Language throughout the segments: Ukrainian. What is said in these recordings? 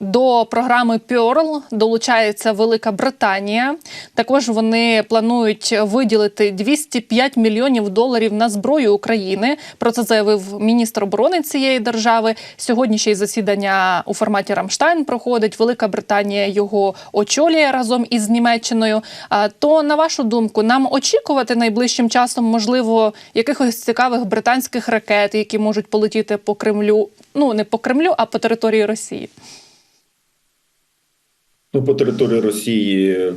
До програми Pearl долучається Велика Британія. Також вони планують виділити 205 мільйонів доларів на зброю України. Про це заявив міністр оборони цієї держави. Сьогодні ще й засідання у форматі Рамштайн проходить. Велика Британія його очолює разом із Німеччиною. То на вашу думку, нам очікувати найближчим часом можливо якихось цікавих британських ракет, які можуть полетіти по Кремлю. Ну не по Кремлю, а по території Росії. Ну, по території Росії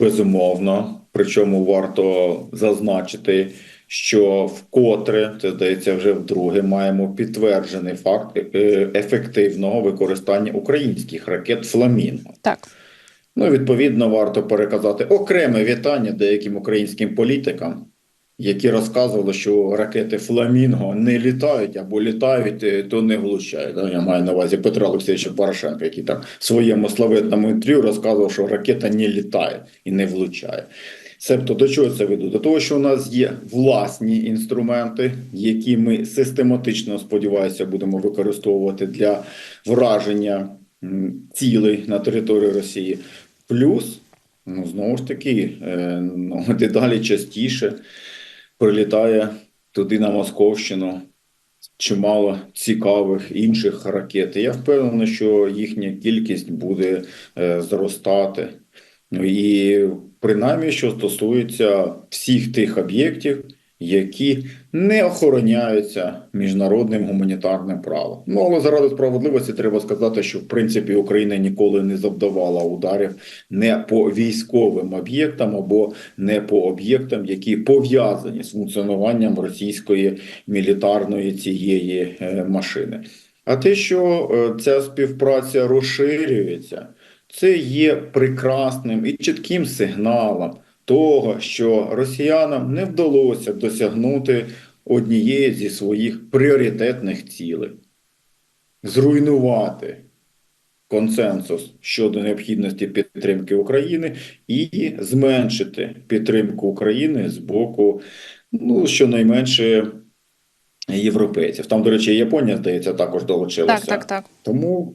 безумовно. Причому варто зазначити, що вкотре, це здається, вже вдруге маємо підтверджений факт е, ефективного використання українських ракет Фламінго. Так. Ну, відповідно, варто переказати окреме вітання деяким українським політикам, які розказували, що ракети Фламінго не літають або літають, е, то не влучають. Да, Я маю на увазі Петра Олексійовича Порошенка, який там в своєму славетному інтерв'ю розказував, що ракета не літає і не влучає. Себто до чого це веду? До того, що у нас є власні інструменти, які ми систематично сподіваюся будемо використовувати для враження цілей на території Росії. Плюс, ну знову ж таки, е, ну, дедалі частіше прилітає туди на Московщину чимало цікавих інших ракет. Я впевнений, що їхня кількість буде е, зростати. Ну, І принаймні, що стосується всіх тих об'єктів, які не охороняються міжнародним гуманітарним правом. Ну але заради справедливості треба сказати, що в принципі Україна ніколи не завдавала ударів не по військовим об'єктам або не по об'єктам, які пов'язані з функціонуванням російської мілітарної цієї е, машини. А те, що е, ця співпраця розширюється, це є прекрасним і чітким сигналом того, що росіянам не вдалося досягнути однієї зі своїх пріоритетних цілей зруйнувати консенсус щодо необхідності підтримки України і зменшити підтримку України з боку, ну щонайменше європейців. Там, до речі, Японія, здається, також долучилася. Так, так, так. Тому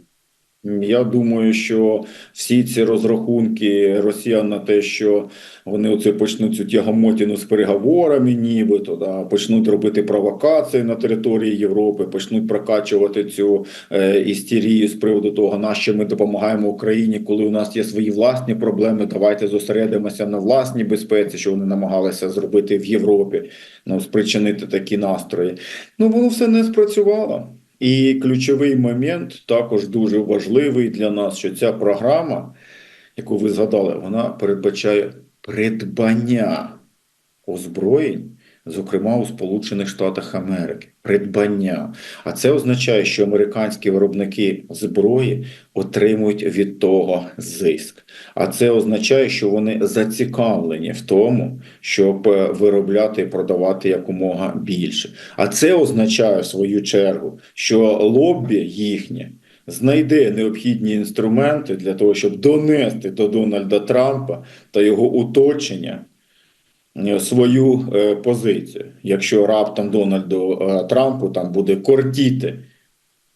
я думаю, що всі ці розрахунки росіян на те, що вони оце почнуть цю тягомотіну з переговорами, нібито да, почнуть робити провокації на території Європи, почнуть прокачувати цю е, істерію з приводу того, на що ми допомагаємо Україні, коли у нас є свої власні проблеми. Давайте зосередимося на власній безпеці, що вони намагалися зробити в Європі, ну спричинити такі настрої. Ну воно все не спрацювало. І ключовий момент також дуже важливий для нас, що ця програма, яку ви згадали, вона передбачає придбання озброєнь, зокрема у Сполучених Штатах Америки. Придбання. А це означає, що американські виробники зброї отримують від того зиск. А це означає, що вони зацікавлені в тому, щоб е, виробляти і продавати якомога більше. А це означає в свою чергу, що лоббі їхнє знайде необхідні інструменти для того, щоб донести до Дональда Трампа та його оточення свою е, позицію. Якщо раптом Дональду е, Трампу там буде кортіти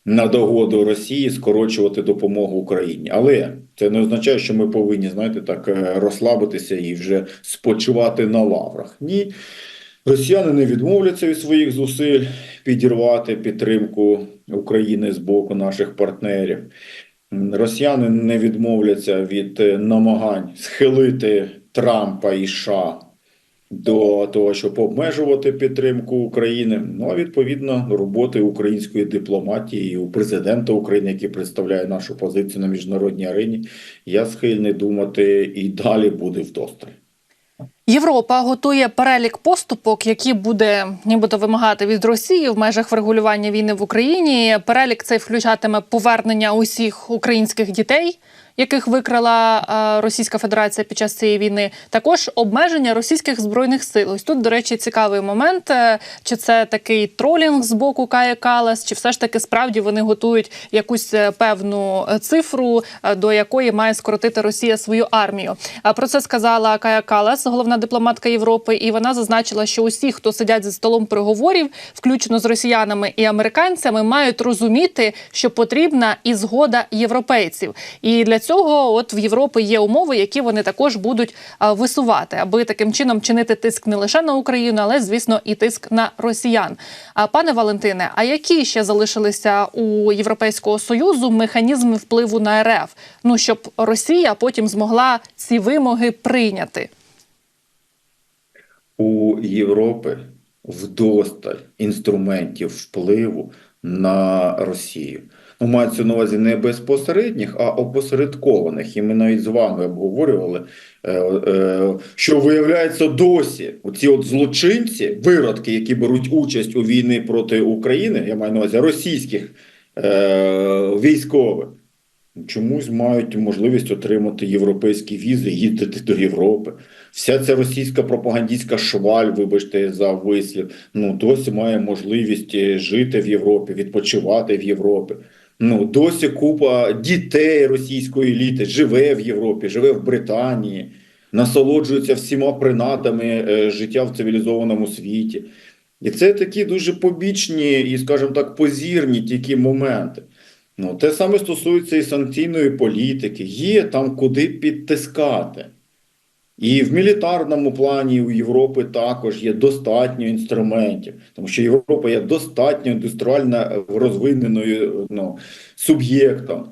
на догоду Росії скорочувати допомогу Україні. Але це не означає, що ми повинні, знаєте, так е, розслабитися і вже спочивати на лаврах. Ні. Росіяни не відмовляться від своїх зусиль підірвати підтримку України з боку наших партнерів. Росіяни не відмовляться від намагань схилити Трампа і США до того, щоб обмежувати підтримку України. Ну а відповідно роботи української дипломатії і у президента України, який представляє нашу позицію на міжнародній арені, я схильний думати і далі буде вдосталь. Європа готує перелік поступок, які буде нібито вимагати від Росії в межах врегулювання війни в Україні. Перелік цей включатиме повернення усіх українських дітей, яких викрала е, Російська Федерація під час цієї війни, також обмеження російських збройних сил. Ось тут, до речі, цікавий момент. е, Чи це такий тролінг з боку Кая Калас, чи все ж таки справді вони готують якусь е, певну цифру, до якої має скоротити Росія свою армію? Про це сказала Кая Калас, головна дипломатка Європи, і вона зазначила, що усі, хто сидять за столом переговорів, включно з росіянами і американцями, мають розуміти, що потрібна і згода європейців. І для цього, от в Європі є умови, які вони також будуть висувати, аби таким чином чинити тиск не лише на Україну, але звісно і тиск на росіян. А пане Валентине, а які ще залишилися у Європейського союзу механізми впливу на РФ? Ну щоб Росія потім змогла ці вимоги прийняти? У Європи вдосталь інструментів впливу на Росію. Мається на увазі не безпосередніх, а опосередкованих. І ми навіть з вами обговорювали, е, е, що виявляється досі оці от злочинці, виродки, які беруть участь у війні проти України, я маю на увазі російських е, військових, чомусь мають можливість отримати європейські візи, їздити до Європи. Вся ця російська пропагандистська шваль, вибачте за вислів, ну досі має можливість жити в Європі, відпочивати в Європі. Ну досі купа дітей російської еліти живе в Європі, живе в Британії, насолоджується всіма принадами е, життя в цивілізованому світі. І це такі дуже побічні і, скажімо так, позірні тільки моменти. Ну, те саме стосується і санкційної політики. Є там куди підтискати. І в мілітарному плані у Європи також є достатньо інструментів, тому що Європа є достатньо індустріально розвиненою ну, суб'єктом.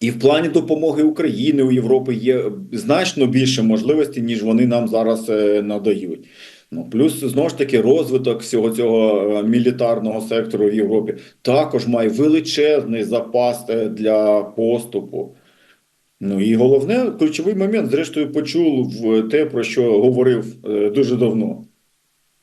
І в плані допомоги України у Європі є значно більше можливостей, ніж вони нам зараз е, надають. Ну, плюс знову ж таки розвиток всього цього е, мілітарного сектору в Європі також має величезний запас е, для поступу. Ну і головне, ключовий момент, зрештою, почув те, про що говорив е, дуже давно.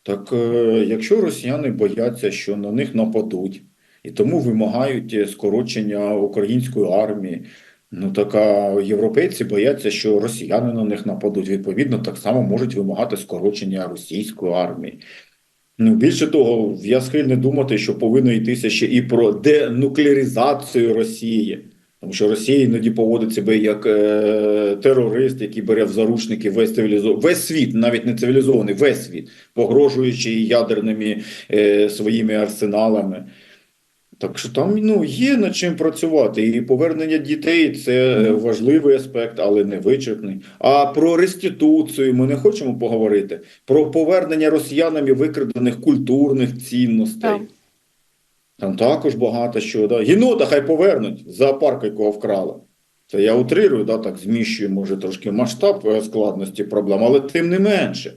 Так е, якщо росіяни бояться, що на них нападуть, і тому вимагають е, скорочення української армії, ну так а європейці бояться, що росіяни на них нападуть. Відповідно, так само можуть вимагати скорочення російської армії. Ну, більше того, я схильний думати, що повинно йтися ще і про денуклеаризацію Росії. Тому що Росія іноді поводить себе як е, терорист, який бере в заручники весь цивілізований, весь світ, навіть не цивілізований, весь світ, погрожуючи ядерними е, своїми арсеналами. Так що там ну, є над чим працювати. І повернення дітей це важливий аспект, але не вичерпний. А про реституцію ми не хочемо поговорити. Про повернення росіянами викрадених культурних цінностей. Там також багато що. Да. Єнота хай повернуть з якого вкрали. Це я утрирую, да, так зміщую, може, трошки масштаб е, складності проблем, але тим не менше.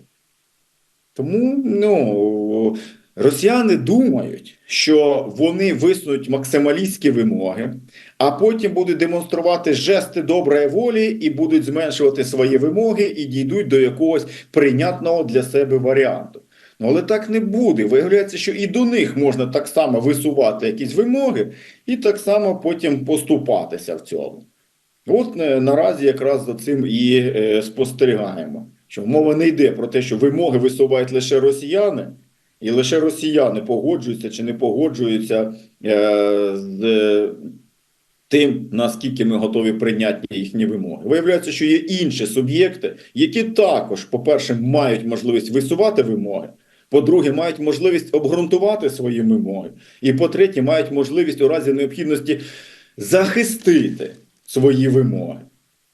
Тому ну, росіяни думають, що вони висунуть максималістські вимоги, а потім будуть демонструвати жести доброї волі і будуть зменшувати свої вимоги і дійдуть до якогось прийнятного для себе варіанту. Ну, але так не буде. Виявляється, що і до них можна так само висувати якісь вимоги, і так само потім поступатися в цьому. От е, наразі якраз за цим і е, спостерігаємо, що мова не йде про те, що вимоги висувають лише росіяни, і лише росіяни погоджуються чи не погоджуються е, з е, тим, наскільки ми готові прийняти їхні вимоги. Виявляється, що є інші суб'єкти, які також, по-перше, мають можливість висувати вимоги. По-друге, мають можливість обґрунтувати свої вимоги. І по-третє, мають можливість у разі необхідності захистити свої вимоги.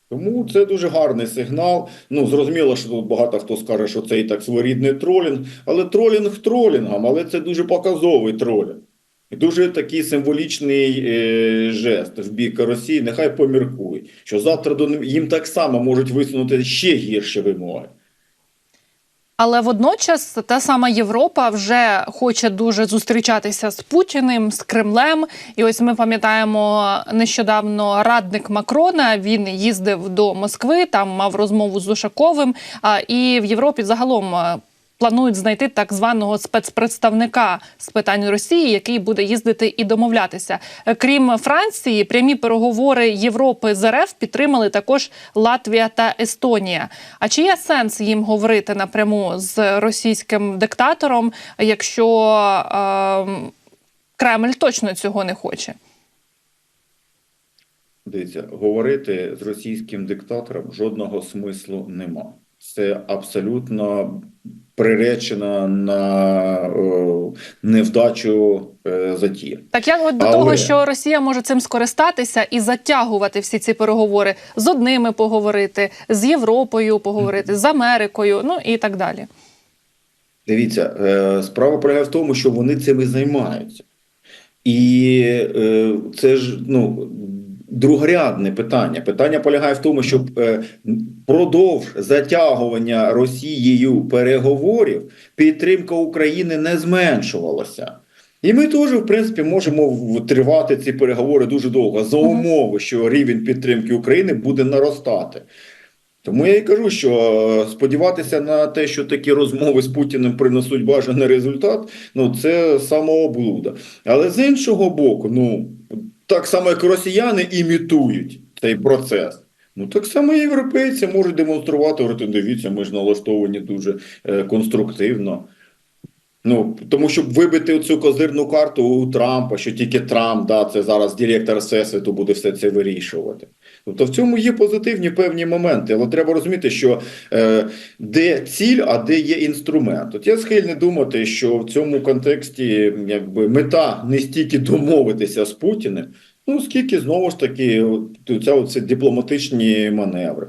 Тому це дуже гарний сигнал. Ну, зрозуміло, що тут багато хто скаже, що це і так своєрідний тролінг, але тролінг тролінгом, але це дуже показовий тролінг. І дуже такий символічний е, жест в бік Росії. Нехай поміркують, що завтра до їм так само можуть висунути ще гірші вимоги. Але водночас та сама Європа вже хоче дуже зустрічатися з Путіним, з Кремлем. І ось ми пам'ятаємо нещодавно радник Макрона. Він їздив до Москви, там мав розмову з Ушаковим. А і в Європі загалом. Планують знайти так званого спецпредставника з питань Росії, який буде їздити і домовлятися. Крім Франції, прямі переговори Європи з РФ підтримали також Латвія та Естонія. А чи є сенс їм говорити напряму з російським диктатором, якщо е, Кремль точно цього не хоче? Дивіться, говорити з російським диктатором жодного смислу нема. Це абсолютно приречена на е, невдачу е, затія. Так як от до Але- того, що Росія може цим скористатися і затягувати всі ці переговори з одними поговорити, з Європою поговорити, з Америкою, ну і так далі. Дивіться, е, справа полягає в тому, що вони цим і займаються. І е, це ж ну, другорядне питання. Питання полягає в тому, щоб е, продовж затягування Росією переговорів підтримка України не зменшувалася. І ми теж, в принципі, можемо тривати ці переговори дуже довго за умови, що рівень підтримки України буде наростати. Тому я і кажу, що е, сподіватися на те, що такі розмови з Путіним принесуть бажаний результат, ну це самооблуда. Але з іншого боку, ну так само як росіяни імітують цей процес. Ну так само і європейці можуть демонструвати, говорити, дивіться, ми ж налаштовані дуже е, конструктивно. Ну, тому щоб вибити цю козирну карту у Трампа, що тільки Трамп, да, це зараз директор Всесвіту буде все це вирішувати. Тобто в цьому є позитивні певні моменти, але треба розуміти, що е, де ціль, а де є інструмент. От я схильний думати, що в цьому контексті якби мета не стільки домовитися з Путіним, ну скільки знову ж таки ця оце дипломатичні маневри.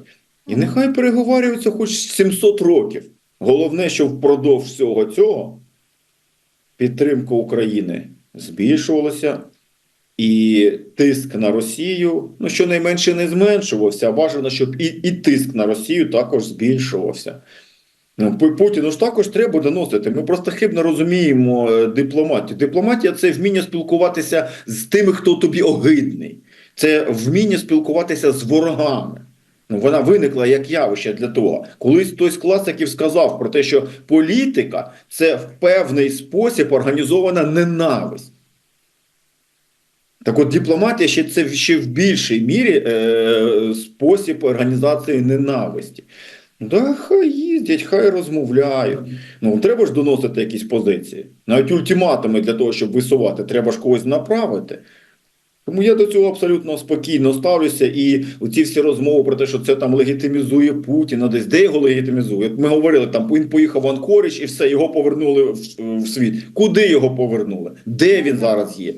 І нехай переговорюються хоч 700 років. Головне, що впродовж всього цього підтримка України збільшувалася, і тиск на Росію, ну щонайменше не зменшувався, а бажано, щоб і, і тиск на Росію також збільшувався. Ну, Путіну ж також треба доносити. Ми просто хибно розуміємо е, дипломатію. Дипломатія це вміння спілкуватися з тими, хто тобі огидний. Це вміння спілкуватися з ворогами. Ну, вона виникла як явище для того. Колись хтось з класиків сказав про те, що політика це в певний спосіб організована ненависть. Так от дипломатія ще це ще в більшій мірі е, спосіб організації ненависті. Да, хай їздять, хай розмовляють. Ну, треба ж доносити якісь позиції. Навіть ультиматуми для того, щоб висувати, треба ж когось направити. Тому я до цього абсолютно спокійно ставлюся. І оці всі розмови про те, що це там легітимізує Путіна, десь де його легітимізує. Ми говорили, там він поїхав в Анкоріч і все, його повернули в, в світ. Куди його повернули? Де він зараз є?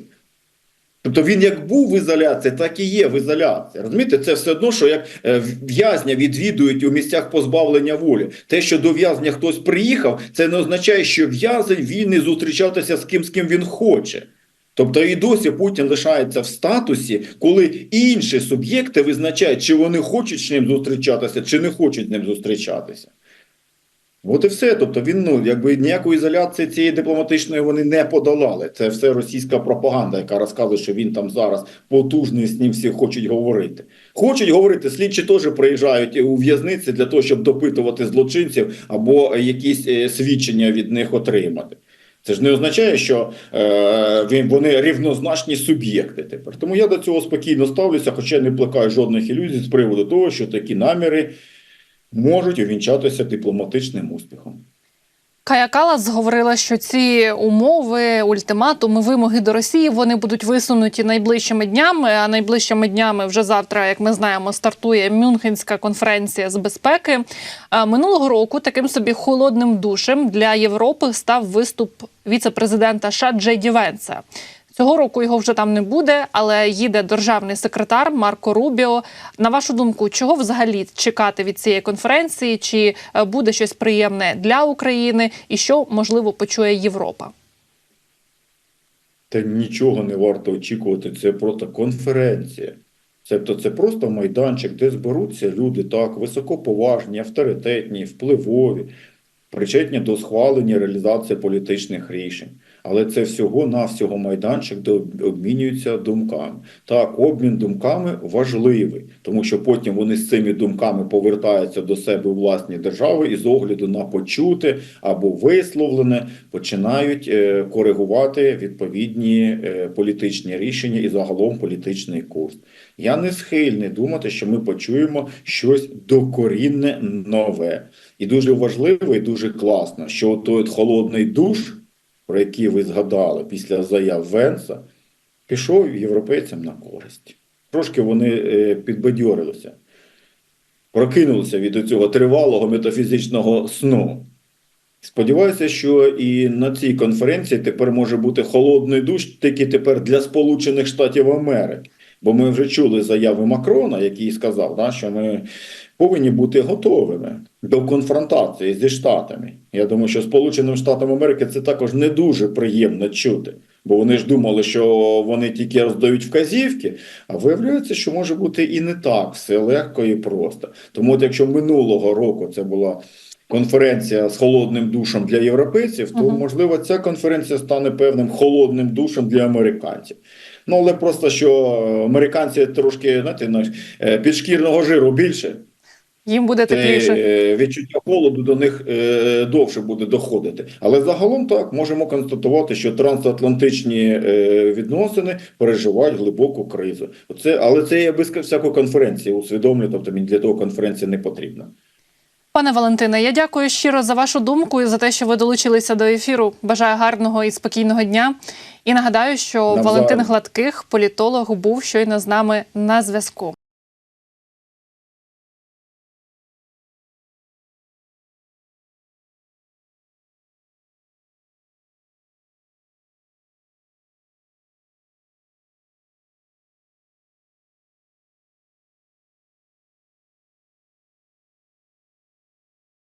Тобто він як був в ізоляції, так і є в ізоляції. Розумієте, це все одно, що як е, в'язня відвідують у місцях позбавлення волі. Те, що до в'язня хтось приїхав, це не означає, що в'язень вільний зустрічатися з ким, з ким він хоче. Тобто і досі Путін лишається в статусі, коли інші суб'єкти визначають, чи вони хочуть з ним зустрічатися, чи не хочуть з ним зустрічатися. От і все. Тобто він ну якби ніякої ізоляції цієї дипломатичної вони не подолали. Це все російська пропаганда, яка розказує, що він там зараз потужний з ним всі хочуть говорити. Хочуть говорити, слідчі теж приїжджають у в'язниці для того, щоб допитувати злочинців або якісь е, свідчення від них отримати. Це ж не означає, що е, вони рівнозначні суб'єкти тепер. Тому я до цього спокійно ставлюся, хоча не плекаю жодних ілюзій з приводу того, що такі наміри можуть увінчатися дипломатичним успіхом. Кая Калас говорила, що ці умови, ультиматуми, вимоги до Росії вони будуть висунуті найближчими днями. А найближчими днями вже завтра, як ми знаємо, стартує Мюнхенська конференція з безпеки. Минулого року таким собі холодним душем для Європи став виступ віце-президента США Джей Венса. Цього року його вже там не буде, але їде державний секретар Марко Рубіо. На вашу думку, чого взагалі чекати від цієї конференції? Чи е, буде щось приємне для України, і що можливо почує Європа? Та нічого не варто очікувати. Це просто конференція. Тобто це просто майданчик, де зберуться люди так високоповажні, авторитетні, впливові, причетні до схвалення реалізації політичних рішень. Але це всього навсього майданчик, де обмінюються думками. Так, обмін думками важливий, тому що потім вони з цими думками повертаються до себе у власні держави і з огляду на почуте або висловлене починають е, коригувати відповідні е, політичні рішення і загалом політичний курс. Я не схильний думати, що ми почуємо щось докорінне нове. І дуже важливо і дуже класно, що той холодний душ, про який ви згадали після заяв Венса, пішов європейцям на користь. Трошки вони е, підбадьорилися, прокинулися від цього тривалого метафізичного сну. Сподіваюся, що і на цій конференції тепер може бути холодний душ, тільки тепер для Сполучених Штатів Америки. Бо ми вже чули заяви Макрона, який сказав, да, що ми повинні бути готовими до конфронтації зі Штатами. Я думаю, що Сполученим Штатам Америки це також не дуже приємно чути, бо вони ж думали, що вони тільки роздають вказівки, а виявляється, що може бути і не так все легко і просто. Тому, от якщо минулого року це була конференція з холодним душем для європейців, то Мгм. можливо ця конференція стане певним холодним душем для американців. Ну але просто що американці трошки знаєте, е, підшкірного жиру більше. Їм буде Це тепліше. е, відчуття холоду до них е, довше буде доходити. Але загалом так можемо констатувати, що трансатлантичні е, відносини переживають глибоку кризу. Оце, але це є без всякої конференції. Усвідомлю, тобто мені для того конференція не потрібна. Пане Валентине, я дякую щиро за вашу думку і за те, що ви долучилися до ефіру. Бажаю гарного і спокійного дня. І нагадаю, що Навзаєм. Валентин Гладких, політолог, був щойно з нами на зв'язку.